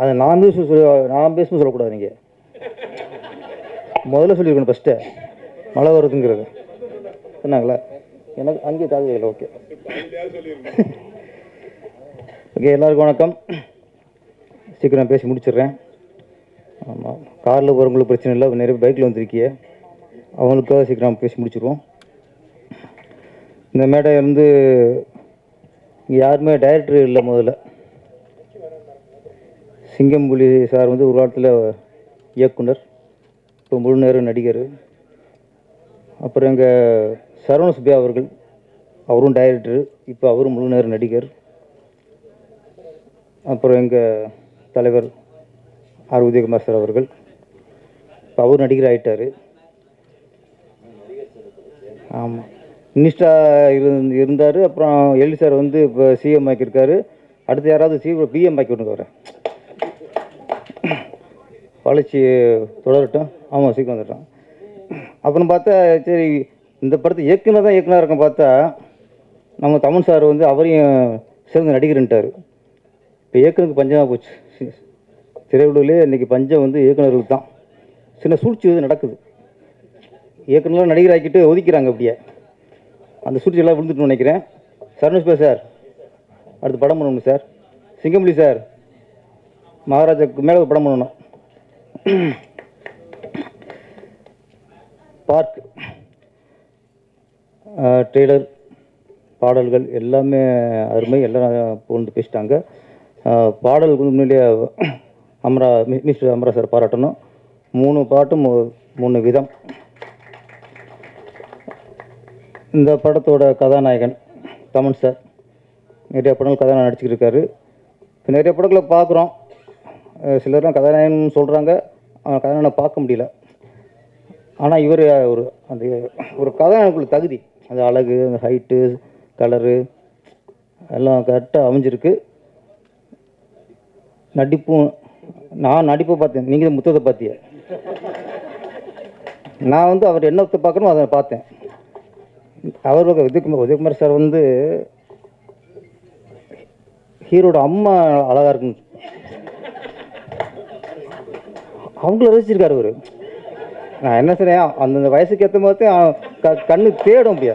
அதை நான் பேச சொல்லி நான் பேசணும் சொல்லக்கூடாது நீங்கள் முதல்ல சொல்லியிருக்கணும் ஃபஸ்ட்டு மழை வருதுங்கிறது. சொன்னாங்களா? எனக்கு அங்கேயே தாங்க ஓகே ஓகே எல்லாருக்கும் வணக்கம். சீக்கிரம் பேசி முடிச்சிடுறேன். ஆமாம் காரில் போகிறவங்களுக்கு பிரச்சனை இல்லை நிறைய பைக்கில் வந்திருக்கிய. அவங்களுக்காக சீக்கிரம் பேசி முடிச்சிடுவோம் இந்த மேடை வந்து இங்கே யாருமே டைரக்டர் இல்லை முதல்ல. சிங்கம்புலி சார் வந்து ஒரு காலத்தில் இயக்குனர். இப்போ முழு நேரம் நடிகர். அப்புறம் எங்கள் சரவண சுப்பியா அவர்கள். அவரும் டைரக்டர் இப்போ அவரும் முழு நேர நடிகர். அப்புறம் எங்கள் தலைவர் ஆர் உதயகுமார் சார் அவர்கள். இப்போ அவர் நடிகர் ஆகிட்டார் ஆமாம் மினிஸ்டா இருந்து இருந்தார். அப்புறம் எல்டி சார் வந்து இப்போ சிஎம் ஆக்கியிருக்காரு. அடுத்து யாராவது சி பிஎம் ஆக்கி விட்டுங்க வரேன் வளர்ச்சி தொடரட்டும். ஆமாம் சீக்கிரம் வந்துட்டோம் அப்புறம் பார்த்தா சரி இந்த படத்தை இயக்குனர் தான் இயக்குனர் இருக்கும் பார்த்தா நம்ம தமிழ் சார் வந்து அவரையும் சிறந்த நடிகர்ன்ட்டார். இப்போ இயக்குனருக்கு பஞ்சமாக போச்சு. சி- திரையுலகிலே இன்றைக்கி பஞ்சம் வந்து இயக்குனர்களுக்கு தான். சின்ன சூழ்ச்சி வந்து நடக்குது. இயக்குனர்லாம் நடிகர் ஆக்கிட்டு ஒதுக்கிறாங்க அப்படியே. அந்த சூழ்ச்சி எல்லாம் விழுந்துட்டு நினைக்கிறேன். சரணுஷ்பா சார். அடுத்து படம் பண்ணணும் சார். சிங்கம்புலி சார். மகாராஜாக்கு மேலே ஒரு படம் பண்ணணும். பார்க். ட்ரெய்லர் பாடல்கள் எல்லாமே அருமை. எல்லாம் புகழ்ந்து பேசிட்டாங்க. பாடல் பாடலுக்கு முன்னாடியே அமரா மிஸ்டர் அமரா சார் பாராட்டணும். மூணு பாட்டும் மூ- மூணு விதம். இந்த படத்தோட கதாநாயகன் தமன் சார். நிறைய படங்கள் கதாநாயகன் நடிச்சுக்கிட்டு இருக்காரு. நிறைய படங்களை பார்க்குறோம். சிலர்லாம் கதாநாயகன் சொல்கிறாங்க கதாநாயகனை பார்க்க முடியல. ஆனால் இவர் ஒரு அந்த ஒரு கதாநாயகனுக்குள்ள தகுதி. அந்த அழகு அந்த ஹைட்டு கலரு எல்லாம் கரெக்டாக அமைஞ்சிருக்கு. நடிப்பும் நான் நடிப்பை பார்த்தேன். நீங்கள் முத்தத்தை பார்த்திய நான் வந்து அவர் என்னத்தை பார்க்கணும் அதை பார்த்தேன். அவர் உதயகுமார் உதயகுமார் சார் வந்து ஹீரோட அம்மா அழகாக இருக்குன்னு அவங்கள ரசிச்சிருக்காரு அவரு நான் என்ன சொல்றேன் அந்தந்த வயசுக்கு ஏற்ற மாதிரி க கண்ணு தேடும் அப்படியா?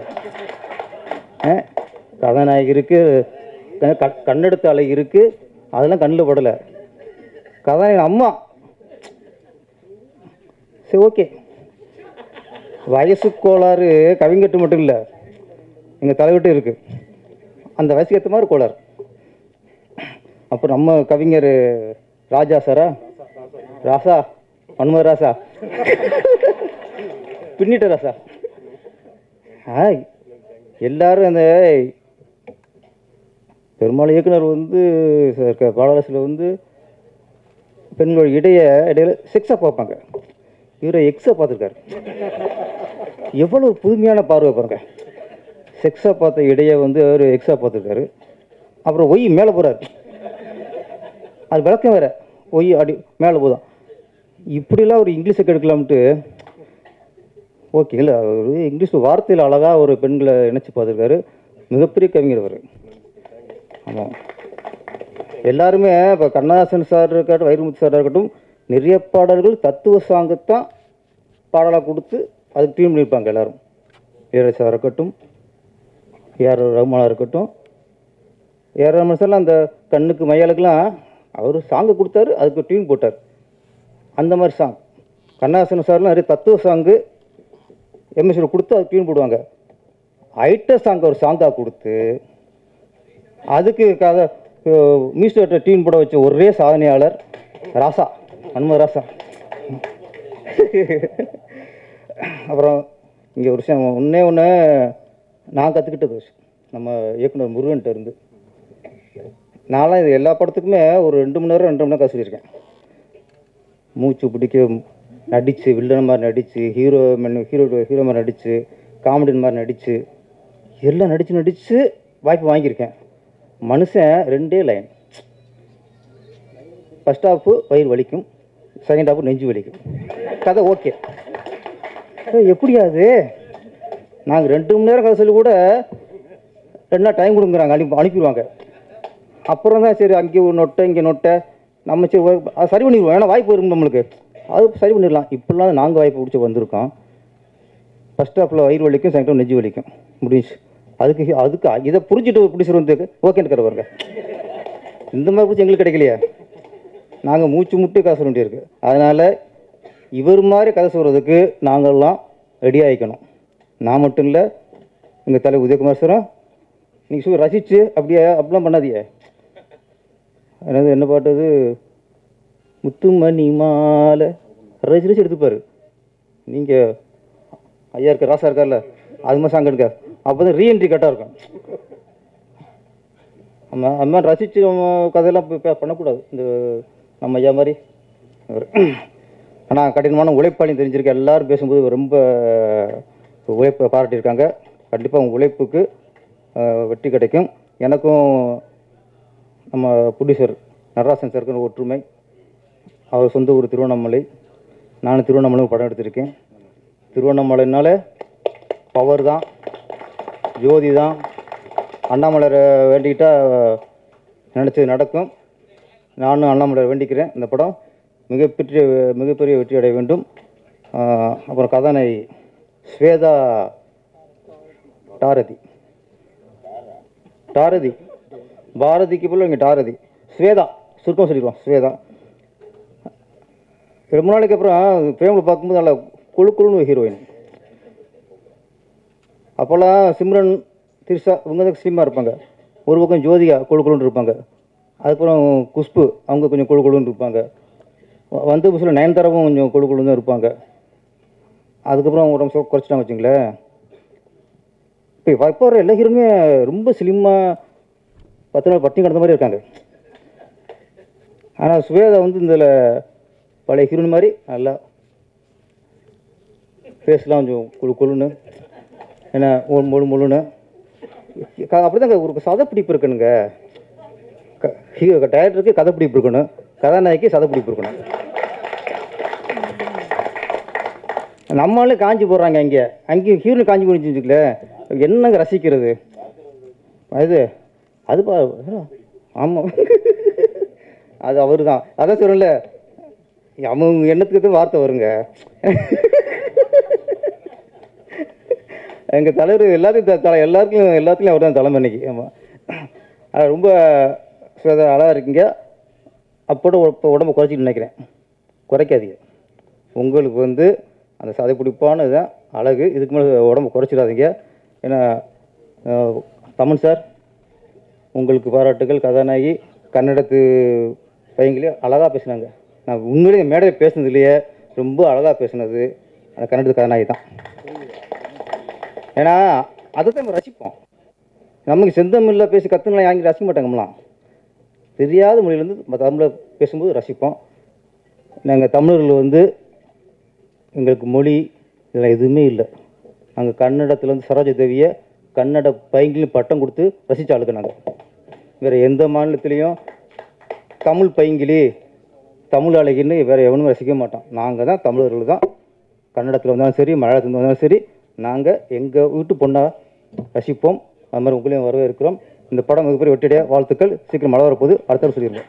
ஆ? கதாநாயகி இருக்கு க- கண்ணெடுத்த அலை இருக்கு அதெல்லாம் கண்ணில் படலை. கதாநாயகி அம்மா. சரி ஓகே. வயசு கோளாறு கவிங்கட்டு மட்டும் இல்லை எங்கள் தலைவிட்டு இருக்கு. அந்த வயசுக்கு ஏற்ற மாதிரி கோளாறு. அப்புறம் நம்ம கவிஞர் ராஜா சாரா? ராசா. மன்மத ராசா. பின்னிட்ட ராசா. ஆ எல்லாரும் அந்த பெரும்பாலும் இயக்குனர் வந்து இருக்க பாடலாசில் வந்து பெண்கள் இடைய இடையில செக்ஸாக பார்ப்பாங்க. இவரை எக்ஸாக பார்த்துருக்காரு. எவ்வளவு புதுமையான பார்வை பாருங்க. செக்ஸாக பார்த்த இடைய வந்து அவர் எக்ஸாக பார்த்துருக்காரு. அப்புறம் ஒய் மேலே போகிறாரு அது விளக்கம் வேற. ஒய் அடி மேலே போதும். இப்படிலாம் ஒரு இங்கிலீஷை கெடுக்கலாம்ட்டு ஓகே இல்லை அவர் இங்கிலீஷ் வார்த்தையில் அழகாக ஒரு பெண்களை இணைச்சி பார்த்துருக்காரு. மிகப்பெரிய கவிஞர் அவர். ஆமாம் எல்லாருமே இப்போ கண்ணதாசன் சார் இருக்கட்டும் வைரமுத்து சார் இருக்கட்டும் நிறைய பாடல்கள் தத்துவ சாங்கத்தான் பாடலாக கொடுத்து அதுக்கு டீம் பண்ணியிருப்பாங்க எல்லாரும். இளையராஜா இருக்கட்டும் ஏஆர் ரகுமானாக இருக்கட்டும். ஏஆர் ரகுமான் சார்லாம் அந்த கண்ணுக்கு மையாளுக்கெல்லாம் அவர் சாங்கு கொடுத்தாரு அதுக்கு டியூன் போட்டார். அந்த மாதிரி சாங் கண்ணாசன் சார்லாம் நிறைய தத்துவ சாங்கு எம்எஸ்சியில் கொடுத்து அது டியூன் போடுவாங்க. ஐட்ட சாங் ஒரு சாங்காக கொடுத்து அதுக்கு கதை மியூசிக் டியூன் போட வச்ச ஒரே சாதனையாளர் ராசா அனும ராசா. அப்புறம் இங்கே ஒரு விஷயம் ஒன்றே ஒன்று நான் கற்றுக்கிட்டது நம்ம இயக்குனர் முருகன்கிட்ட இருந்து. நான்லாம் இது எல்லா படத்துக்குமே ஒரு ரெண்டு மணி நேரம் ரெண்டு மணி நேரம் கதை மூச்சு பிடிக்க நடித்து வில்லன் மாதிரி நடித்து ஹீரோ ஹீரோ ஹீரோ மாதிரி நடித்து காமெடியன் மாதிரி நடித்து எல்லாம் நடித்து நடித்து வாய்ப்பு வாங்கியிருக்கேன். மனுஷன் ரெண்டே லைன் ஃபஸ்ட் ஹாஃபு வயிறு வலிக்கும் செகண்ட் ஹாஃபு நெஞ்சு வலிக்கும். கதை ஓகே எப்படியாது நாங்கள் ரெண்டு மணி நேரம் கதை சொல்லி கூட ரெண்டு நாள் டைம் கொடுங்குறாங்க அனுப்பி அனுப்பிடுவாங்க. அப்புறம் தான் சரி அங்கே நொட்டை இங்கே நொட்டை. நம்ம சரி அது சரி பண்ணிடுவோம் ஏன்னா வாய்ப்பு இருக்கும் நம்மளுக்கு. அது சரி பண்ணிடலாம். இப்படிலாம் நாங்கள் வாய்ப்பு பிடிச்சி வந்திருக்கோம் ஃபஸ்ட் ஹாஃபில் வயிறு வலிக்கும் செகண்ட் ஹாஃப் நெஞ்சு வலிக்கும். முடிஞ்சு அதுக்கு அதுக்கு இதை புரிஞ்சுட்டு பிடிச்சிரு வந்து ஓகேன்னு இருக்கிற பாருங்க. இந்த மாதிரி பிடிச்சி எங்களுக்கு கிடைக்கலையே. நாங்கள் மூச்சு முட்டு காசு சொல்ல வேண்டியிருக்கு. அதனால் இவர் மாதிரி கதை சொல்கிறதுக்கு நாங்கள்லாம் ரெடி ஆகிக்கணும் நான் மட்டும் இல்லை எங்கள் தலை உதயகுமார் சாரும் நீங்கள் ரசித்து அப்படியே அப்படிலாம் பண்ணாதியே என்னது என்ன பாட்டு அது? முத்துமணி மாலை. ரசிச்சு ரசிச்சு எடுத்துப்பார். நீங்கள் ஐயா இருக்க ராசா இருக்கார்ல அது மாதிரி சாங் எடுக்க அப்போ தான் ரீஎன்ட்ரி கரெக்டாக இருக்கும். நம்ம அது மாதிரி ரசித்து நம்ம கதையெல்லாம் பண்ணக்கூடாது. இந்த நம்ம ஐயா மாதிரி. ஆனால் கடினமான உழைப்பாளியும் தெரிஞ்சிருக்கேன் எல்லோரும் பேசும்போது ரொம்ப உழைப்பை பாராட்டியிருக்காங்க. கண்டிப்பாக உங்கள் உழைப்புக்கு வெற்றி கிடைக்கும். எனக்கும் நம்ம ப்ரொடியூசர் நடராசன் சாருக்கு ஒற்றுமை அவர் சொந்த ஊர் திருவண்ணாமலை. நான் திருவண்ணாமலை படம் எடுத்திருக்கேன். திருவண்ணாமலைனால பவர் தான் ஜோதி தான். அண்ணாமலரை வேண்டிக்கிட்டால் நினச்சது நடக்கும். நானும் அண்ணாமலரை வேண்டிக்கிறேன். இந்த படம் மிகப்பெரிய மிகப்பெரிய வெற்றி அடைய வேண்டும். அப்புறம் கதாநாயகி ஸ்வேதா டாரதி. டாரதி. பாரதிக்கு போல இங்கே டாரதி ஸ்வேதா சுருக்கம் சொல்லிடுவான் ஸ்வேதா. ரொம்ப நாளைக்கு அப்புறம் பிரேமில் பார்க்கும்போது நல்லா குழு குழுன்னு ஒரு ஹீரோயின் அப்போல்லாம் சிம்ரன் திரிஷா இவங்க தான் ஸ்லிம்மாக இருப்பாங்க. ஒரு பக்கம் ஜோதிகா குழு குழுன்னு இருப்பாங்க. அதுக்கப்புறம் குஷ்பு அவங்க கொஞ்சம் குழு குழுன்னு இருப்பாங்க. வந்து வந்த புதுசில் நயன்தாராவும் கொஞ்சம் குழு குழுன்னு தான் இருப்பாங்க. அதுக்கப்புறம் உடம்பு சொ குறைச்சிட்டாங்க வச்சுங்களேன். இப்போ இப்போ வர எல்லா ஹீரோமே ரொம்ப ஸ்லிம்மாக பத்து நாள் பட்டினி கிடந்த மாதிரி இருக்காங்க. ஆனால் சுவேதா வந்து இதில் பழைய ஹீரோன் மாதிரி நல்லா ஃபேஸ்லாம் கொஞ்சம் குழு குழுன்னு என்ன மொழு முழுன்னு. மொழுன்னு அப்படி தாங்க ஒரு சதப்பிடிப்பு இருக்கணுங்க டேரக்டருக்கு கதைப்பிடிப்பு இருக்கணும். கதாநாயகி சதப்பிடிப்பு இருக்கணும். நம்மளும் காஞ்சி போடுறாங்க அங்கே அங்கேயும் ஹீரோனு காஞ்சி போடுச்சு என்னங்க ரசிக்கிறது? அது அது பா ஆமாம் அது அவர் தான் அதான் சொல்லல அவங்க எண்ணத்துக்கு தான் வார்த்தை வருங்க. எங்கள் தலைவர் எல்லாத்தையும் த- தலை எல்லாருக்கும் எல்லாத்துலேயும் அவர் தான் தலைமை இன்னைக்கு ஆமாம் அது ரொம்ப அழகாக இருக்கீங்க. அப்போட இப்போ உடம்பு குறைச்சிட்டு நினைக்கிறேன். குறைக்காதீங்க. உங்களுக்கு வந்து அந்த சதை பிடிப்பான இதுதான் அழகு. இதுக்கு மேலே உடம்பு குறைச்சிடாதீங்க. ஏன்னா தமன் சார் உங்களுக்கு பாராட்டுகள் கதாநாயகி கன்னடத்து பையங்களே அழகாக பேசினாங்க. நான் உண்மையிலேயே மேடையில் பேசுனதுலேயே ரொம்ப அழகாக பேசுனது அந்த கன்னடத்து கதாநாயகி தான். ஏன்னா அதை தான் நம்ம ரசிப்போம். நமக்கு செந்தமிழில் பேசி கற்றுனா யாங்கி ரசிக்க மாட்டாங்கம்லாம் தெரியாத மொழியிலேருந்து தமிழில் பேசும்போது ரசிப்போம். நாங்கள் தமிழர்கள் வந்து எங்களுக்கு மொழி இதெல்லாம் எதுவுமே இல்லை. நாங்கள் கன்னடத்துலேருந்து சரோஜ தேவியை கன்னட பைங்கிலும் பட்டம் கொடுத்து ரசித்த ஆளுக்கு நாங்கள் வேறு எந்த மாநிலத்திலையும் தமிழ் பைங்கிலி தமிழ் அழகின்னு வேறு எவனும் ரசிக்க மாட்டோம். நாங்கள் தான் தமிழர்கள் தான். கன்னடத்தில் வந்தாலும் சரி மலையாளத்தில் வந்தாலும் சரி நாங்கள் எங்கள் வீட்டு பொண்ணாக ரசிப்போம். அது மாதிரி உங்களையும் வரவேற்கிறோம். இந்த படம் மிகப்பெரிய வெற்றிடைய வாழ்த்துக்கள். சீக்கிரம் மழை வரப்போகுது. அடுத்த சொல்லிடுங்க